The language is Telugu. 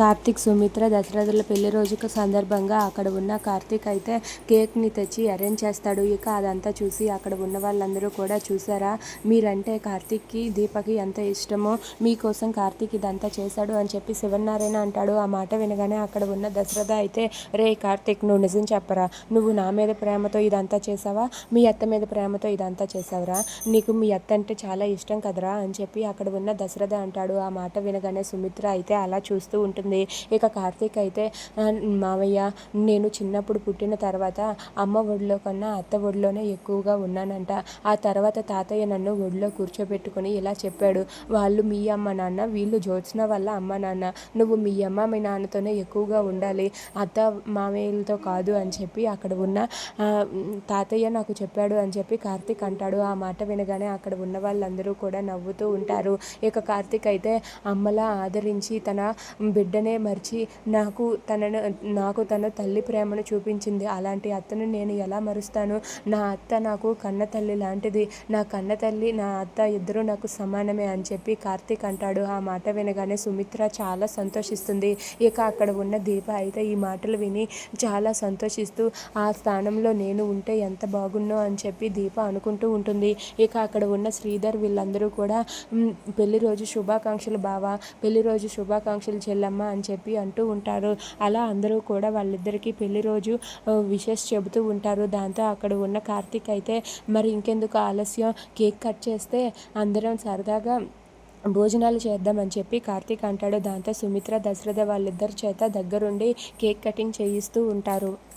కార్తీక్ సుమిత్ర దశరథుల పెళ్ళి రోజుకు సందర్భంగా అక్కడ ఉన్న కార్తీక్ అయితే కేక్ని తెచ్చి అరేంజ్ చేస్తాడు. ఇక అదంతా చూసి అక్కడ ఉన్న వాళ్ళందరూ కూడా చూసారా? మీరంటే కార్తీక్కి దీపకి ఎంత ఇష్టమో మీకోసం కార్తీక్ ఇదంతా చేశాడు అని చెప్పి శివనారాయణ అంటాడు. ఆ మాట వినగానే అక్కడ ఉన్న దశరథ అయితే రే కార్తీక్ నువ్వు నిజం చెప్పరా? నువ్వు నా మీద ప్రేమతో ఇదంతా చేసావా మీ అత్త మీద ప్రేమతో ఇదంతా చేసావురా నీకు మీ అత్త అంటే చాలా ఇష్టం కదరా? అని చెప్పి అక్కడ ఉన్న దశరథ అంటాడు. ఆ మాట వినగానే సుమిత్ర అయితే అలా చూస్తూ ఉంటుంది. ఇక కార్తీక్ అయితే మామయ్య మావయ్య నేను చిన్నప్పుడు పుట్టిన తర్వాత అమ్మ ఒడిలో కన్నా అత్త ఒడిలోనే ఎక్కువగా ఉన్నానంట. ఆ తర్వాత తాతయ్య నన్ను ఒడిలో కూర్చోబెట్టుకొని ఇలా చెప్పాడు. వాళ్ళు మీ అమ్మ నాన్న వీళ్ళు జ్యోత్స్న వల్ల అమ్మ నాన్న. నువ్వు మీ అమ్మ మీ నాన్నతోనే ఎక్కువగా ఉండాలి. అత్త మామయ్యలతో కాదు అని చెప్పి అక్కడ ఉన్న తాతయ్య నాకు చెప్పాడు అని చెప్పి కార్తీక్ అంటాడు. ఆ మాట వినగానే అక్కడ ఉన్న వాళ్ళందరూ కూడా నవ్వుతూ ఉంటారు. ఇక కార్తీక్ అయితే అమ్మలా ఆదరించి తన బిడ్డ బిడ్డనే మర్చి నాకు తనను నాకు తన తల్లి ప్రేమను చూపించింది. అలాంటి అత్తను నేను ఎలా మరుస్తాను? నా అత్త నాకు కన్న తల్లి లాంటిది. నా కన్న తల్లి నా అత్త ఇద్దరు నాకు సమానమే అని చెప్పి కార్తీక్ అంటాడు. ఆ మాట వినగానే సుమిత్ర చాలా సంతోషిస్తుంది. ఇక అక్కడ ఉన్న దీప అయితే ఈ మాటలు విని చాలా సంతోషిస్తూ ఆ స్థానంలో నేను ఉంటే ఎంత బాగున్నో అని చెప్పి దీప అనుకుంటూ ఉంటుంది. ఇక అక్కడ ఉన్న శ్రీధర్ వీళ్ళందరూ కూడా పెళ్ళి రోజు శుభాకాంక్షలు బావా. పెళ్ళి రోజు శుభాకాంక్షలు చెల్లమ్మ. అని చెప్పి అంటూ ఉంటారు. అలా అందరూ కూడా వాళ్ళిద్దరికీ పెళ్ళి రోజు విషెస్ చెబుతూ ఉంటారు. దాంతో అక్కడ ఉన్న కార్తీక్ అయితే మరి ఇంకెందుకు ఆలస్యం? కేక్ కట్ చేస్తే అందరం సరదాగా భోజనాలు చేద్దామని చెప్పి కార్తీక్ అంటాడు. దాంతో సుమిత్ర దశరథ వాళ్ళిద్దరి చేత దగ్గరుండి కేక్ కటింగ్ చేయిస్తూ ఉంటారు.